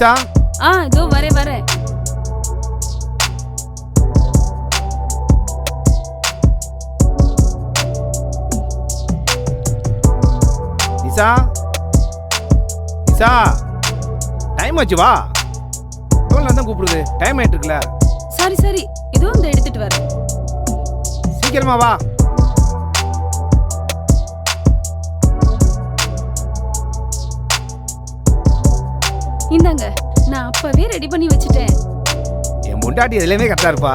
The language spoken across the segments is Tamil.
நிஷா ஆ இதோ வரேன் வரேன். நிஷா நிஷா டைம் ஆச்சு வா. எவ்வளோ நேரம் தான் கூப்பிடுது? டைம் ஆயிட்டு இருக்குல்ல. சரி சரி. இதோ இந்த எடுத்துட்டு வரேன். சீக்கிரமா வா. இந்தாங்க நான் அப்பவே ரெடி பண்ணி வச்சுட்டேன். என் முண்டாட்டி எதுலையுமே கரெக்டாக இருப்பா.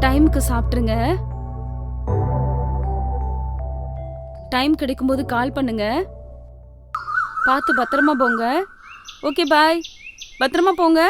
டைம்க்கு சாப்பிட்டுருங்க. டைம் கிடைக்கும்போது கால் பண்ணுங்க. பார்த்து பத்திரமா போங்க. Okay bye. பத்திரமா போங்க.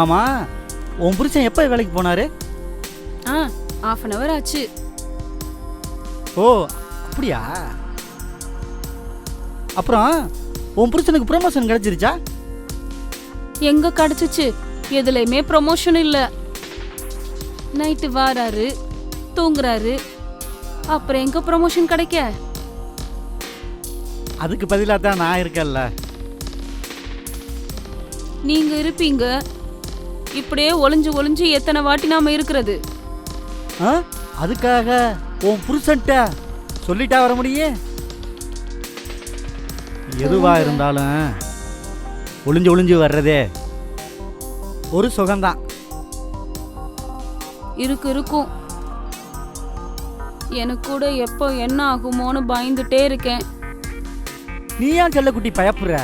ஆமா உன் புருஷன் எப்போ வேலைக்கு போனாரு? ஆ ஆஃப் அன் ஹவர் ஆச்சு. ஓ அப்படியா? அப்புறம் உன் புருஷனுக்கு ப்ரொமோஷன் கிடைச்சிருச்சா? எங்க கிடைச்சிச்சு? எதுலையுமே ப்ரொமோஷன் இல்ல. நைட்டு வாராரு தூங்குறாரு. அப்புறம் எங்க ப்ரொமோஷன் கிடைக்க? அதுக்கு பதிலாக தான் நான் இருக்கேன்ல. நீங்க இருப்பீங்க. இப்படியே ஒளிஞ்சு ஒளிஞ்சு எத்தனை வாட்டி நாம இருக்கிறது? ஆ? அதுக்காக உன் புருஷன்ட்ட சொல்லிட்டா வர முடியே? எதுவா. இருந்தாலும் ஒளிஞ்சு ஒளிஞ்சு வர்றதே ஒரு சுகம்தான். இருக்கு இருக்கும். எனக்கு கூட எப்போ என்ன ஆகுமோன்னு பயந்துட்டே இருக்கேன். நீ ஏன் செல்லக்குட்டி பயப்படுற?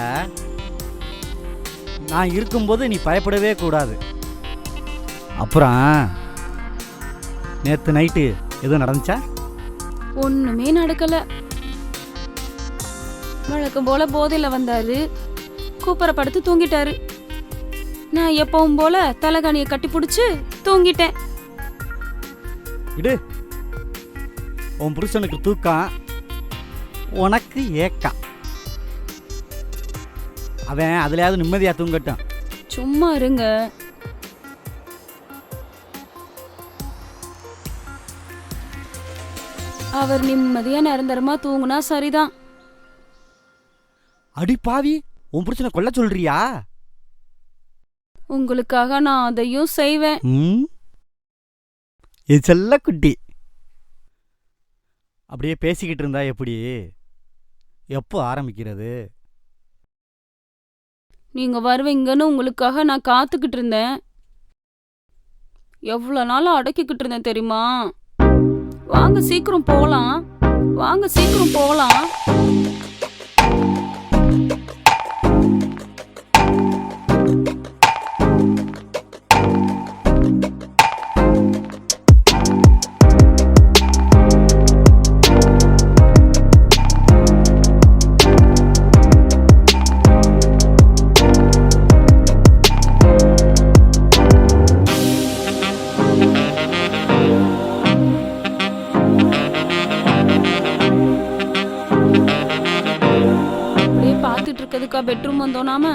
நான் இருக்கும்போது நீ பயப்படவே கூடாது. அப்புறம் நேற்று நைட்டு எதுவும் நடந்துச்சா? ஒண்ணுமே நடக்கல. வழக்கம் போல போதையில வந்தாரு. கூப்பரை படுத்து தூங்கிட்டாரு. நான் எப்பவும் போல தலைகாணியை கட்டி பிடிச்சு தூங்கிட்டேன். இடு. உன் புருஷனுக்கு தூக்கம் உனக்கு ஏக்கம். அவன் அதுலயாவது நிம்மதியா தூங்கட்டும். சும்மா இருங்க. அவர் நிம்மதியா நிரந்தரமா தூங்குனா சரிதான். அடி பாவி உன் புருஷனை கொல்ல சொல்றியா? உங்களுக்காக நான் அதையும் செய்வேன். ம்? என் செல்ல குட்டி. அப்படியே பேசிக்கிட்டு இருந்தா எப்படி? எப்போ ஆரம்பிக்கிறது? நீங்க வருவீங்கன்னு உங்களுக்காக நான் காத்துக்கிட்டு இருந்தேன். எவ்வளவு நாள் அடக்கிக்கிட்டு இருந்தேன் தெரியுமா? வாங்க சீக்கிரம் போலாம். வாங்க சீக்கிரம் போலாம். நாம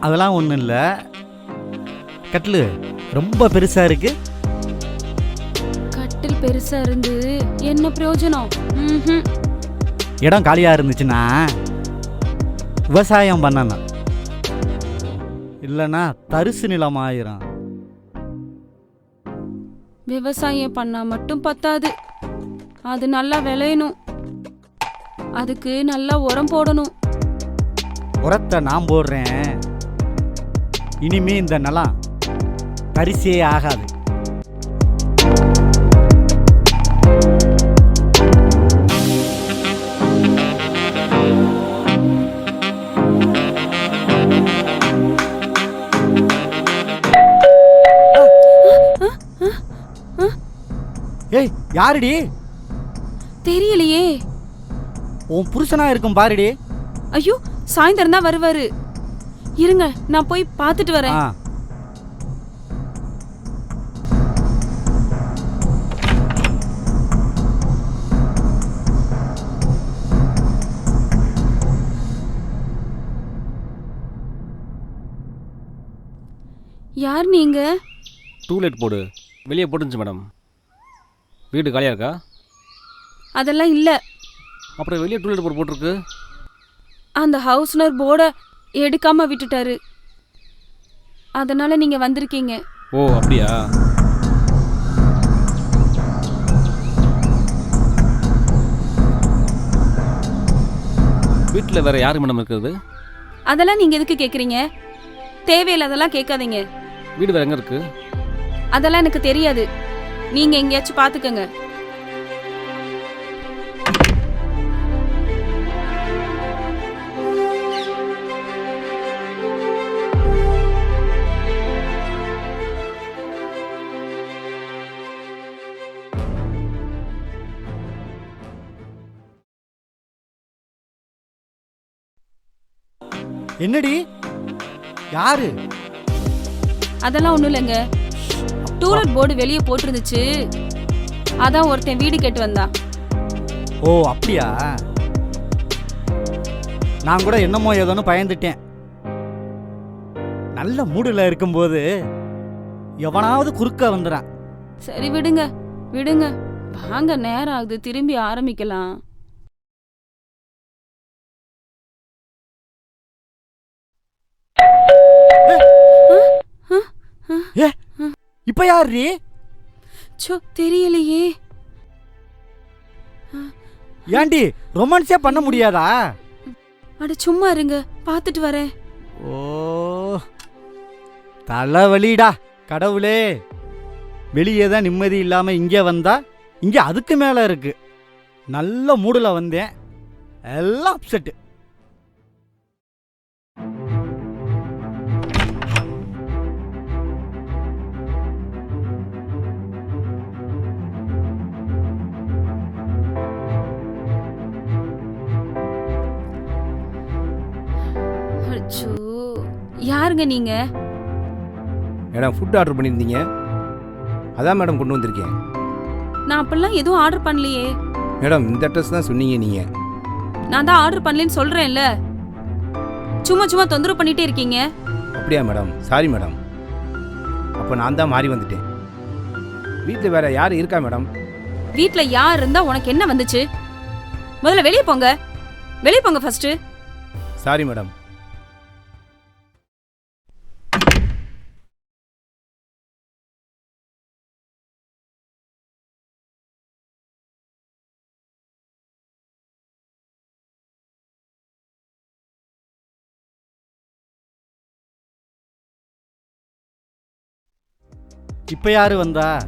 அதெல்லாம் ஒன்றும் இல்லை. கட்லு ரொம்ப பெருசா இருக்கு. கட்டில் பெருசா இருந்து என்ன பிரயோஜனம்? ம்ஹும். இடம் காலியா இருந்துச்சுன்னா விவசாயம் பண்ணணும் இல்லைன்னா தரிசு நிலம் ஆயிரும். விவசாயம் பண்ணா மட்டும் பத்தாது. அது நல்லா விளையணும். அதுக்கு நல்லா உரம் போடணும். உரத்தை நான் போடுறேன். இனிமே இந்த நிலம் பரிசே ஆகாது. ஏய் யாருடி? தெரியலையே. உன் புருஷனா இருக்கும் பாருடி. ஐயோ சாயந்தரம் தான் வருவாரு. இருங்க நான் போய் பார்த்துட்டு வரேன். யார் நீங்க? டூலெட் போடு. வெளியே போட்டுருந்துச்சு மேடம். வீடு காலியாக இருக்கா? அதெல்லாம் இல்ல. அப்புறம் வெளியே டூலெட் போர்டு போட்டிருக்கு. அந்த ஹவுஸ்னர் போர்டை எடுக்காம விட்டுட்டாரு. அதனால நீங்க வந்திருக்கீங்க. ஓ அப்படியா? வீட்டில் வேற யாரு மேடம் இருக்கிறது? அதெல்லாம் நீங்க எதுக்கு கேக்குறீங்க? தேவையில்லாதெல்லாம் கேட்காதீங்க. வீடு வேற எங்கே இருக்கு? அதெல்லாம் எனக்கு தெரியாது. நீங்க எங்கேயாச்சும் பாத்துக்கங்க. என்னடி? யாரு? அதெல்லாம் ஒண்ணும் இல்லைங்க. டூலெட் போர்டு வெளியே போட்டிருந்துச்சு. அதான் ஒருத்தன் வீடு கேட்டு வந்தான் ஓ அப்படியா? நான் கூட என்னமோ ஏதோன்னு பயந்துட்டேன். நல்ல மூடில் இருக்கும்போது எவனாவது குறுக்க வந்துடான் சரி விடுங்க. விடுங்க. வாங்க நேரம் ஆகுது. திரும்பி ஆரம்பிக்கலாம். ஏ? இப்ப யாருடி? சோ தெரியலையே. ஏண்டி ரொமான்ஸே பண்ண முடியாதா? அட சும்மா இருங்க பார்த்துட்டு வரேன். ஓ தலைவலிடா கடவுளே. வெளியே தான் நிம்மதி இல்லாம இங்கே வந்தா இங்கே அதுக்கு மேல இருக்கு. நல்ல மூடுல வந்தேன். எல்லாம் அப்செட்டு யாருங்க நீங்க? மேடம் ஃபுட் ஆர்டர் பண்ணியிருந்தீங்க. அதான் மேடம் கொண்டு வந்திருக்கேன். நான் அப்பெல்லாம் எதுவும் ஆர்டர் பண்ணலையே. மேடம் இந்த அட்ரஸ் தான் சொன்னீங்க நீங்கள் நான் தான் ஆர்டர் பண்ணலன்னு சொல்றேன்ல. சும்மா சும்மா தொந்தரவு பண்ணிட்டே இருக்கீங்க. அப்படியா மேடம்? Sorry madam. அப்போ நான் தான் மாறி வந்துட்டேன். வீட்டில் வேற யார் இருக்கா மேடம்? வீட்ல யார் இருந்தா உனக்கு என்ன வந்துச்சு? முதல்ல வெளியே போங்க. வெளியே போங்க ஃபர்ஸ்ட் சாரி மேடம். இப்ப யாரு வந்தா?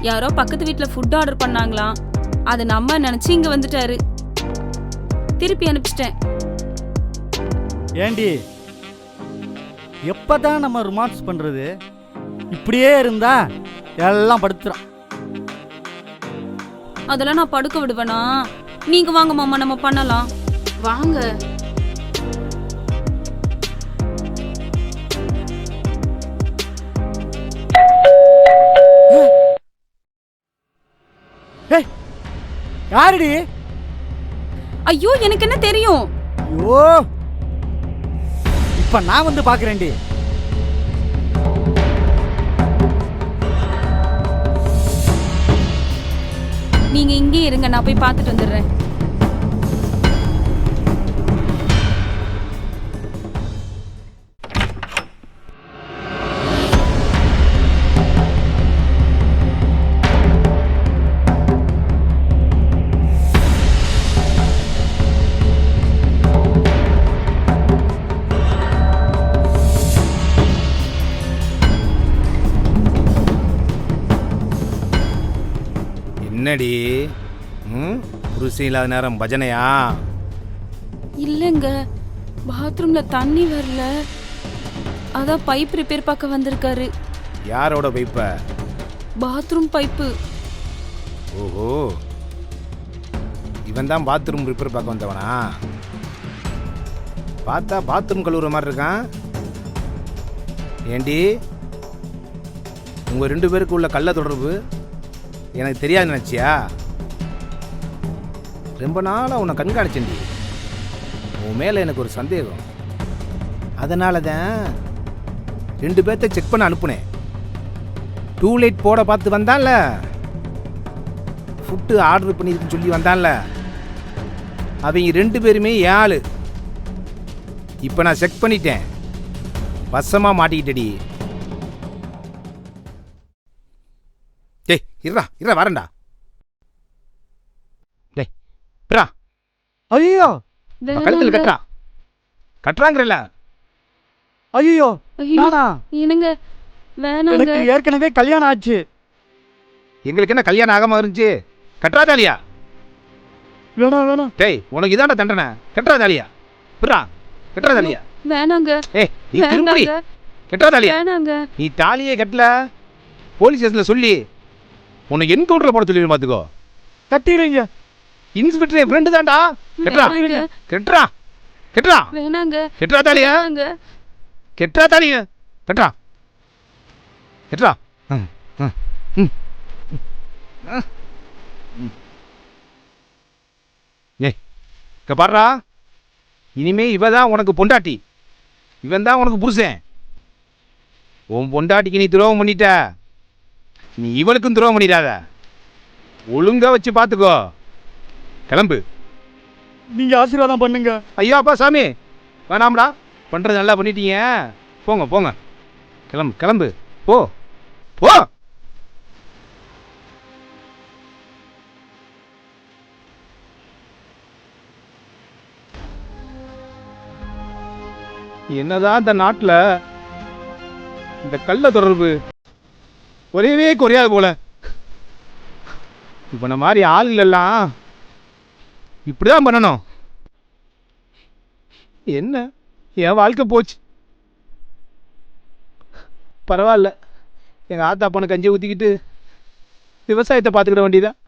யாரோ பக்கத்து வீட்ல ஃபுட் ஆர்டர் பண்ணாங்களாம் அது நம்ம நினைச்சு இங்க வந்துட்டாரு. திருப்பி அனுப்பிச்சிட்டேன். ஏண்டி? எப்பதான் நம்ம ரொமான்ஸ் பண்றது? இப்படியே இருந்தா எல்லாம் படுத்துறான் அதெல்லாம் நான் படுக்க விடுவேனா? நீங்க வாங்க மாமா நம்ம பண்ணலாம். வாங்க. ஏய் யாருடி? ஐயோ எனக்கு என்ன தெரியும்? ஐயோ. இப்ப நான் வந்து பாக்குறேன்டி நீங்க இங்கே இருங்க நான் போய் பார்த்துட்டு வந்துடுறேன். என்னடி? ம்? புருஷன் இல்லாத நேரம் பஜனையா? இல்லைங்க. பாத்ரூம்ல தண்ணி வரல. அதான் பைப் ரிப்பேர் பார்க்க வந்திருக்காரு. யாரோட பைப்ப பாத்ரூம் பைப்பு ஓஹோ. இவன் தான் பாத்ரூம் ரிப்பேர் பார்க்க வந்தவனா? பார்த்தா பாத்ரூம் கழுவுற மாதிரி இருக்கான். ஏண்டி? உங்கள் ரெண்டு பேருக்கு உள்ள கள்ள தொடர்பு? எனக்கு தெரியாது நினச்சியா? ரொம்ப நாளாக உன்னை கண்காணிச்சேன்டி. உன் மேலே எனக்கு ஒரு சந்தேகம். அதனால தான் ரெண்டு பேர்த்த செக் பண்ண அனுப்புனேன். டூ லைட் போட பார்த்து வந்தான்ல. ஃபுட்டு ஆர்டர் பண்ணியிருக்குன்னு சொல்லி வந்தான்ல. அவங்க ரெண்டு பேருமே ஏழு இப்போ நான் செக் பண்ணிட்டேன். வசமாக மாட்டிக்கிட்டடி இருடா இருடா வரேன்டா. டேய் பிறா ஐயோ. கழுத்தில் கட்டுறா கட்டுறாங்கிறல்ல. ஐயோ என்னங்க? வேணாங்க. எனக்கு ஏற்கனவே கல்யாணம் ஆச்சு. எங்களுக்கு என்ன கல்யாணம் ஆகாம இருந்துச்சு? கட்டுறா தாலியா வேணாம் வேணாம் டேய் உனக்கு இதான்டா தண்டனை. கட்டுறா தாலியா பிறா கட்டுறா தாலியா வேணாங்க. ஏய் நீ திரும்பி கட்டுறா தாலியா வேணாங்க. நீ தாலியே கட்டல. போலீஸ் ஸ்டேஷனில் சொல்லி உன்னை என்கவுண்டரில் போட சொல்லி பார்த்துக்கோ கட்டிடுங்க இன்ஸ்பெக்டர் என் ஃப்ரெண்டு தான்டா. கெட்டுறா. வேணாங்க கெட்டுறா. கெட்டுறா. வேணாங்க. கெட்டுறா தாலியா. கெட்டுறா தாலியா. கெட்டுறா. கெட்டுறா. ம், ம், ம், ம், ம். ஏய் இங்க பாடுறா இனிமே இவ தான் உனக்கு பொண்டாட்டி. இவன் தான் உனக்கு புருஷன். உன் பொண்டாட்டிக்கு நீ துரோகம் பண்ணிட்ட. நீ இவனுக்கும் துரோகம் பண்ணிடாத. ஒழுங்கா வச்சு பார்த்துக்கோ கிளம்பு. நீங்க ஆசீர்வாதம் பண்ணுங்க. ஐயோ அப்பா சாமி. வேணாம்டா. பண்ணுறது நல்லா பண்ணிட்டீங்க. போங்க போங்க. கிளம்பு கிளம்பு. போ. போ. என்னதான் இந்த நாட்டில் இந்த கள்ள தொடர்பு குறையவே குறையாது போல. இப்போ இந்த மாதிரி ஆளுங்களெல்லாம் இப்படி தான் பண்ணணும். என்ன? என் வாழ்க்கை போச்சு. பரவாயில்ல. எங்கள் ஆத்தா பொண்ணு கஞ்சி ஊற்றிக்கிட்டு விவசாயத்தை பார்த்துக்கிட வேண்டியதான்